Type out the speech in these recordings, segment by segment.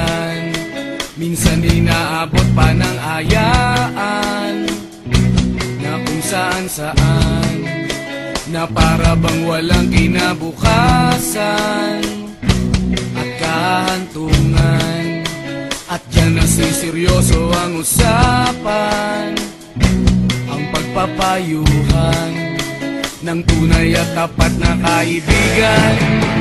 magdamagan Minsan inaabot pa ng ayaan Na kung saan saan Na para bang walang kinabukasan At kahantungan. At dyan nasiseryoso ang usapan Ang pagpapayuhan ng tunay at tapat na kaibigan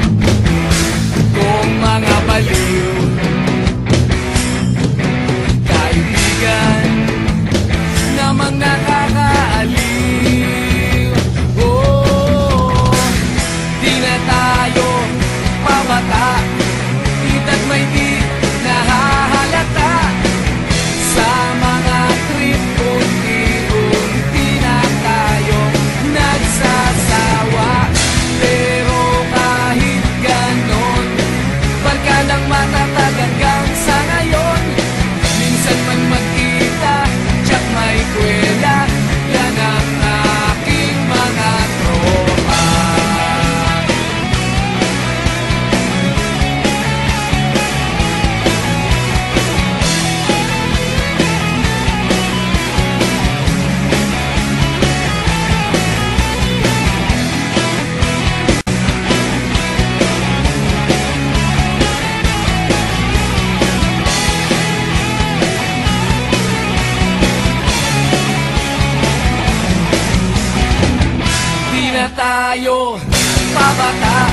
tayo. Pabata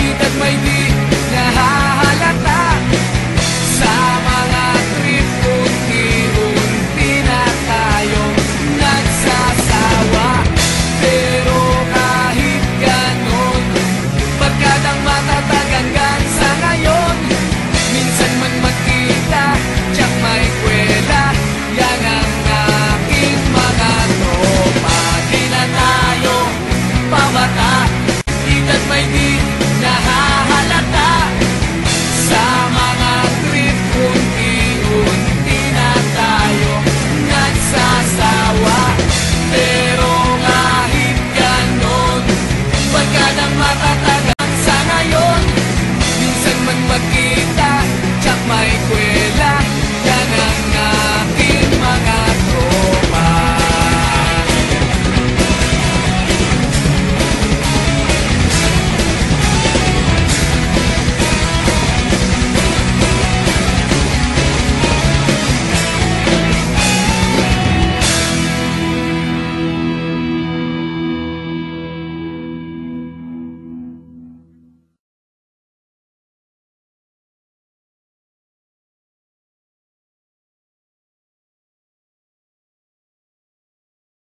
Edad may di